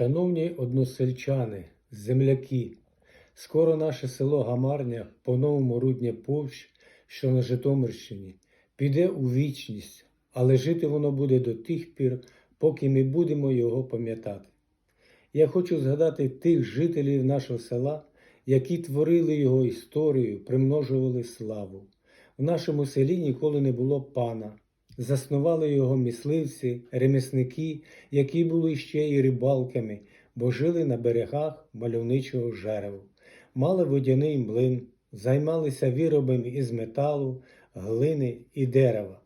Шановні односельчани, земляки, скоро наше село Гамарня, по-новому Рудня Повщ, що на Житомирщині, піде у вічність, але жити воно буде до тих пір, поки ми будемо його пам'ятати. Я хочу згадати тих жителів нашого села, які творили його історію, примножували славу. В нашому селі ніколи не було пана. Заснували його мисливці, ремісники, які були ще й рибалками, бо жили на берегах мальовничого жереву. Мали водяний млин, займалися виробами із металу, глини і дерева.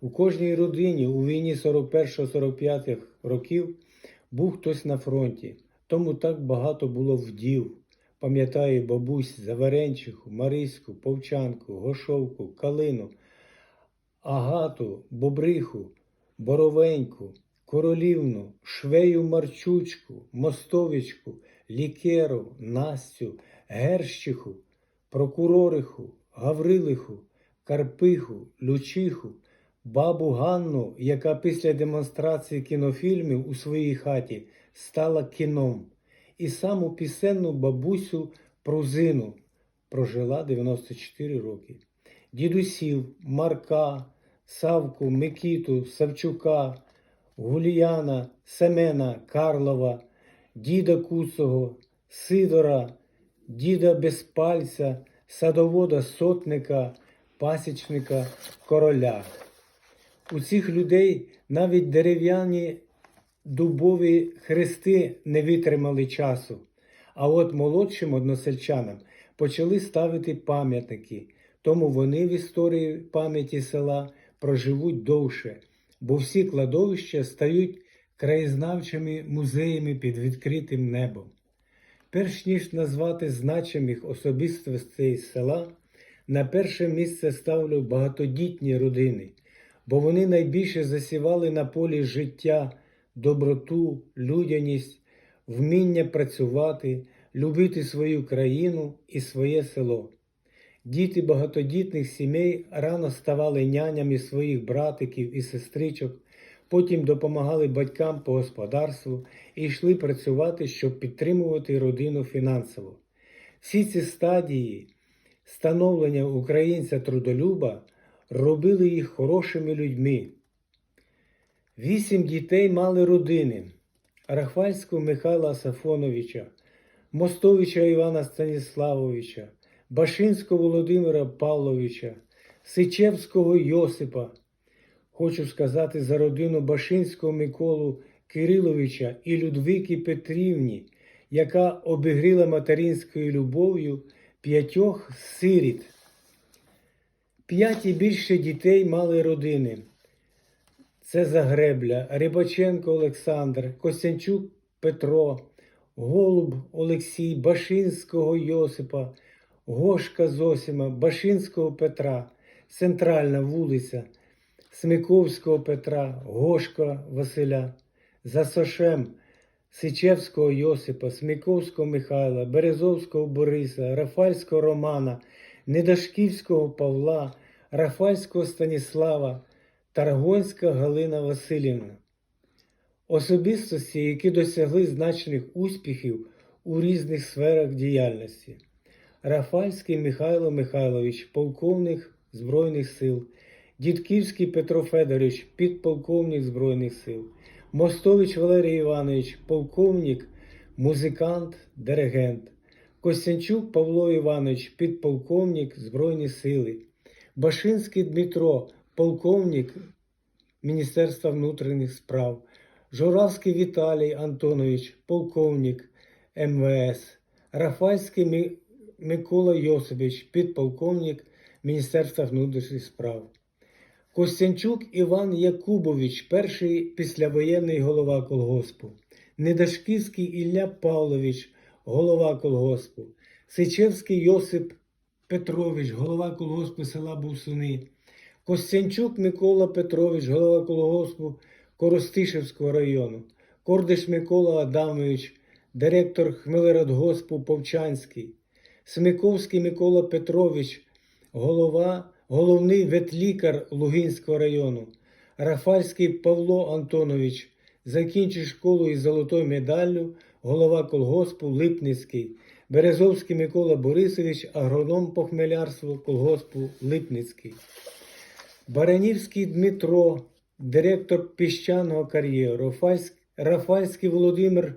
У кожній родині у війні 41-45 років був хтось на фронті, тому так багато було вдів. Пам'ятаю бабусь Заверенчиху, Мариську, Повчанку, Гошовку, Калину, Агату, Бобриху, Боровеньку, Королівну, Швею Марчучку, Мостовичку, Лікеру, Настю, Герщиху, Прокурориху, Гаврилиху, Карпиху, Лючиху, бабу Ганну, яка після демонстрації кінофільмів у своїй хаті стала кіном, і саму пісенну бабусю Прузину прожила 94 роки. Дідусів, Марка, Савку, Микіту, Савчука, Гуліяна, Семена, Карлова, діда Куцого, Сидора, діда Безпальця, садовода сотника, пасічника, короля. У цих людей навіть дерев'яні дубові хрести не витримали часу. А от молодшим односельчанам почали ставити пам'ятники, тому вони в історії пам'яті села проживуть довше, бо всі кладовища стають краєзнавчими музеями під відкритим небом. Перш ніж назвати значимих особистостей села, на перше місце ставлю багатодітні родини, бо вони найбільше засівали на полі життя, доброту, людяність, вміння працювати, любити свою країну і своє село. Діти багатодітних сімей рано ставали нянями своїх братиків і сестричок, потім допомагали батькам по господарству і йшли працювати, щоб підтримувати родину фінансово. Всі ці стадії становлення українця трудолюба робили їх хорошими людьми. Вісім дітей мали родини Рахвальського Михайла Сафоновича, Мостовича Івана Станіславовича, Башинського Володимира Павловича, Сичевського Йосипа. Хочу сказати за родину Башинського Миколу Кириловича і Людвики Петрівні, яка обігріла материнською любов'ю п'ятьох сиріт. П'ять і більше дітей мали родини. Це Загребля, Рибаченко Олександр, Костянчук Петро, Голуб Олексій, Башинського Йосипа, Гошка Зосима, Башинського Петра, Центральна вулиця, Смиковського Петра, Гошка Василя, Засошем, Сичевського Йосипа, Сміковського Михайла, Березовського Бориса, Рафальського Романа, Недашківського Павла, Рафальського Станіслава, Таргонська Галина Васильівна. Особистості, які досягли значних успіхів у різних сферах діяльності. Рафальський Михайло Михайлович, полковник Збройних сил, Дідківський Петро Федорович, підполковник Збройних сил, Мостович Валерій Іванович, полковник, музикант, диригент, Костянчук Павло Іванович, підполковник Збройні сили, Башинський Дмитро, полковник Міністерства внутрішніх справ, Журавський Віталій Антонович, полковник МВС, Рафальський Микола Йосипович, підполковник Міністерства внутрішніх справ. Костянчук Іван Якубович, перший післявоєнний голова колгоспу, Недашківський Ілля Павлович, голова колгоспу, Сичевський Йосип Петрович, голова колгоспу села Бусуни, Костянчук Микола Петрович, голова колгоспу Коростишевського району, Кордиш Микола Адамович, директор Хмелерадгоспу Повчанський, Смиковський Микола Петрович, голова, головний ветлікар Лугинського району, Рафальський Павло Антонович, закінчив школу із золотою медаллю, голова колгоспу Липницький, Березовський Микола Борисович, агроном по хмелярству колгоспу Липницький. Баранівський Дмитро, директор піщаного кар'єру, Рафальськ- Рафальський Володимир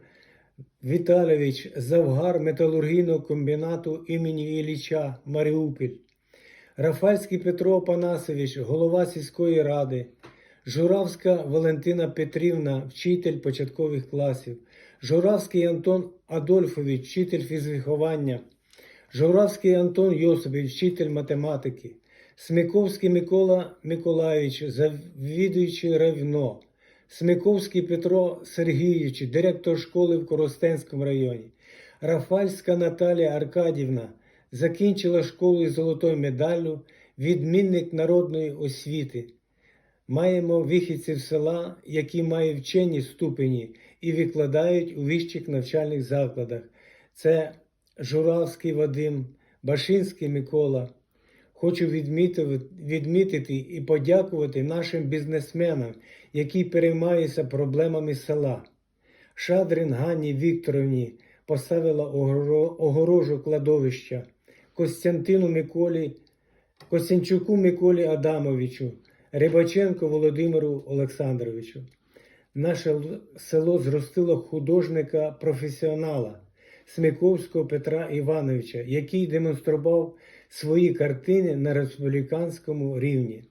Віталійович, завгар металургійного комбінату імені Ілліча, Маріуполь. Рафальський Петро Панасович, голова сільської ради, Журавська Валентина Петрівна, вчитель початкових класів, Журавський Антон Адольфович, вчитель фізвиховання, Журавський Антон Йосипович, вчитель математики, Смиковський Микола Миколаївич, завідуючий ревно, Смиковський Петро Сергійович, директор школи в Коростенському районі, Рафальська Наталія Аркадівна, закінчила школу із золотою медаллю, відмінник народної освіти. Маємо вихідців села, які мають вчені ступені і викладають у вищих навчальних закладах. Це Журавський Вадим, Башинський Микола. Хочу відмітити, і подякувати нашим бізнесменам, які переймаються проблемами села. Шадрин Ганні Вікторовні поставила огорожу кладовища, Костянтину Миколі, Костянчуку Миколі Адамовичу, Рибаченко Володимиру Олександровичу. Наше село зростило художника-професіонала Сміковського Петра Івановича, який демонстрував свої картини на республіканському рівні.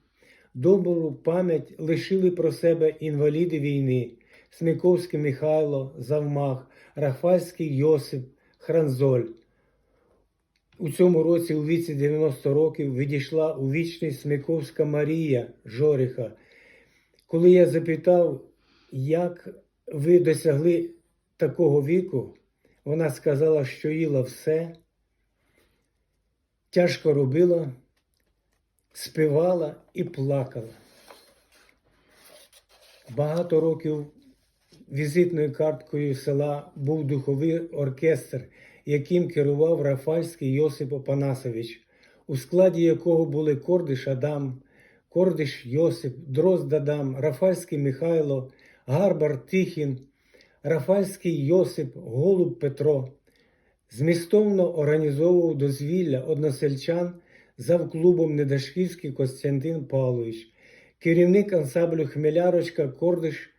Добру пам'ять лишили про себе інваліди війни Сміковський Михайло, Завмах, Рафальський Йосип, Хранзоль. У цьому році у віці 90 років відійшла у вічність Сміковська Марія Жориха. Коли я запитав, як ви досягли такого віку, вона сказала, що їла все, тяжко робила, співала і плакала. Багато років візитною карткою села був духовий оркестр, яким керував Рафальський Йосип Опанасович, у складі якого були Кордиш Адам, Кордиш Йосип, Дрозд Адам, Рафальський Михайло, Гарбар Тихін, Рафальський Йосип, Голуб Петро. Змістовно організовував дозвілля односельчан завклубом Недашківський Костянтин Павлович, керівник ансамблю Хмелярочка Кордиш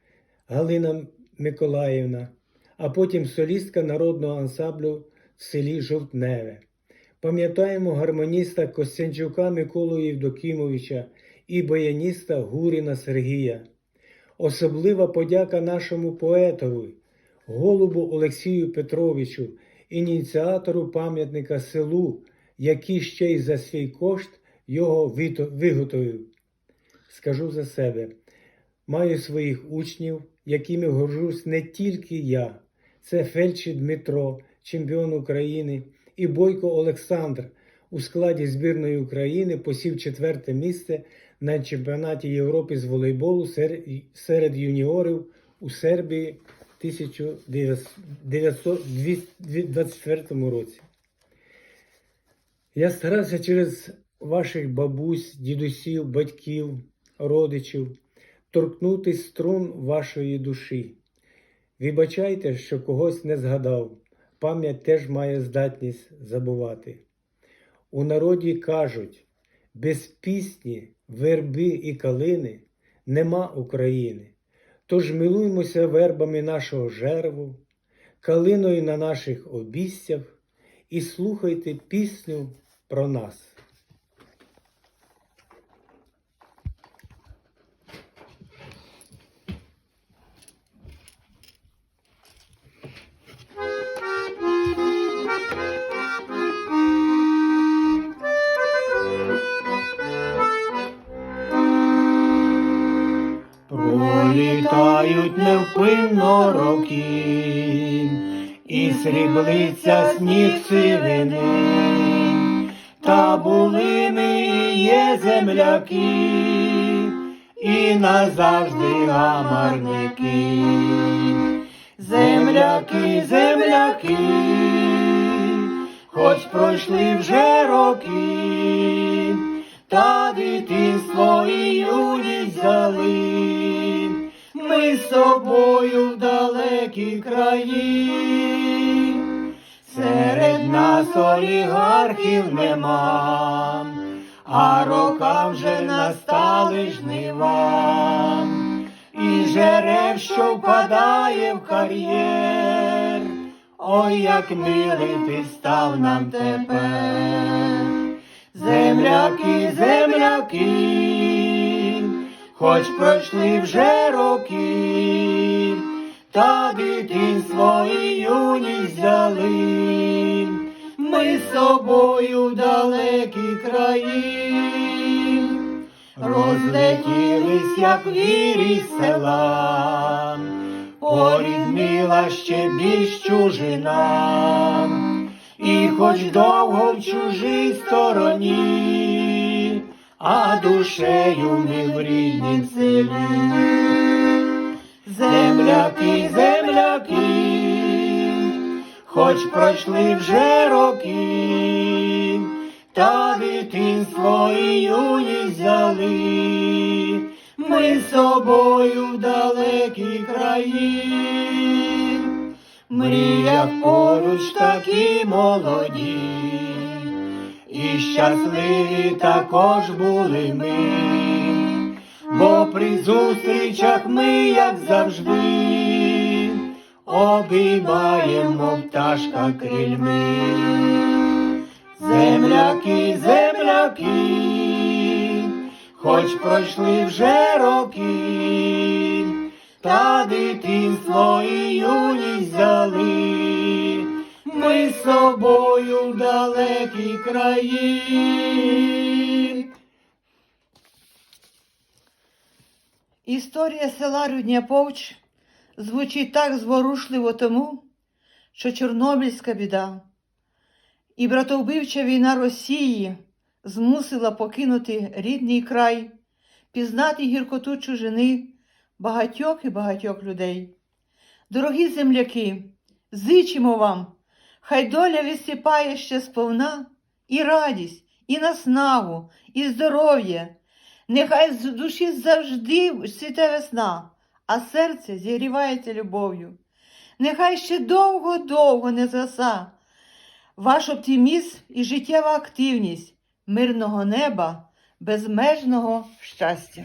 Галина Миколаївна, а потім солістка народного ансамблю в селі Жовтневе. Пам'ятаємо гармоніста Костянчука Миколу Євдокімовича і баяніста Гуріна Сергія. Особлива подяка нашому поетові, голубу Олексію Петровичу, ініціатору пам'ятника селу, який ще й за свій кошт його виготовив. Скажу за себе, маю своїх учнів, якими горжусь не тільки я. Це Фельчі Дмитро, чемпіон України, і Бойко Олександр у складі збірної України посів четверте місце на чемпіонаті Європи з волейболу серед юніорів у Сербії 1924 році. Я старався через ваших бабусь, дідусів, батьків, родичів торкнутись струн вашої душі. Вибачайте, що когось не згадав. Пам'ять теж має здатність забувати. У народі кажуть, без пісні, верби і калини нема України. Тож милуймося вербами нашого жерву, калиною на наших обіссях і слухайте пісню про нас. Сріблиться сніг сивини, та були ми і є земляки, і назавжди гамарники. Земляки, земляки, хоч пройшли вже роки, та дитинство і юність взяли. Ми з собою далекі краї. Серед нас олігархів нема, а рока вже настали жнива, і жереб, що впадає в кар'єр, ой, як милий ти став нам тепер. Земляки, земляки, хоч пройшли вже роки, та дитинство і юність взяли, ми з собою далекі краї, розлетілись, як вірі села, порідміла ще більш чужина, і хоч довго в чужій стороні, а душею ми в ріднім селі. Земляки, земляки, хоч пройшли вже роки, та дитинство і юність взяли, ми з собою в далекі краї, мріяв поруч такі молоді, і щасливі також були ми бо при зустрічах ми, як завжди, обіймаємо пташка крильми. Земляки, земляки, хоч пройшли вже роки, та дитинство і юність взяли, ми з собою в далекі краї. Історія села Рудняповч звучить так зворушливо тому, що Чорнобильська біда і братовбивча війна Росії змусила покинути рідний край, пізнати гіркоту чужини багатьох і багатьох людей. Дорогі земляки, зичимо вам, хай доля відсипає ще сповна і радість, і наснагу, і здоров'я. Нехай з душі завжди світе весна, а серце зігрівається любов'ю. Нехай ще довго-довго не згаса ваш оптимізм і життєва активність, мирного неба, безмежного щастя.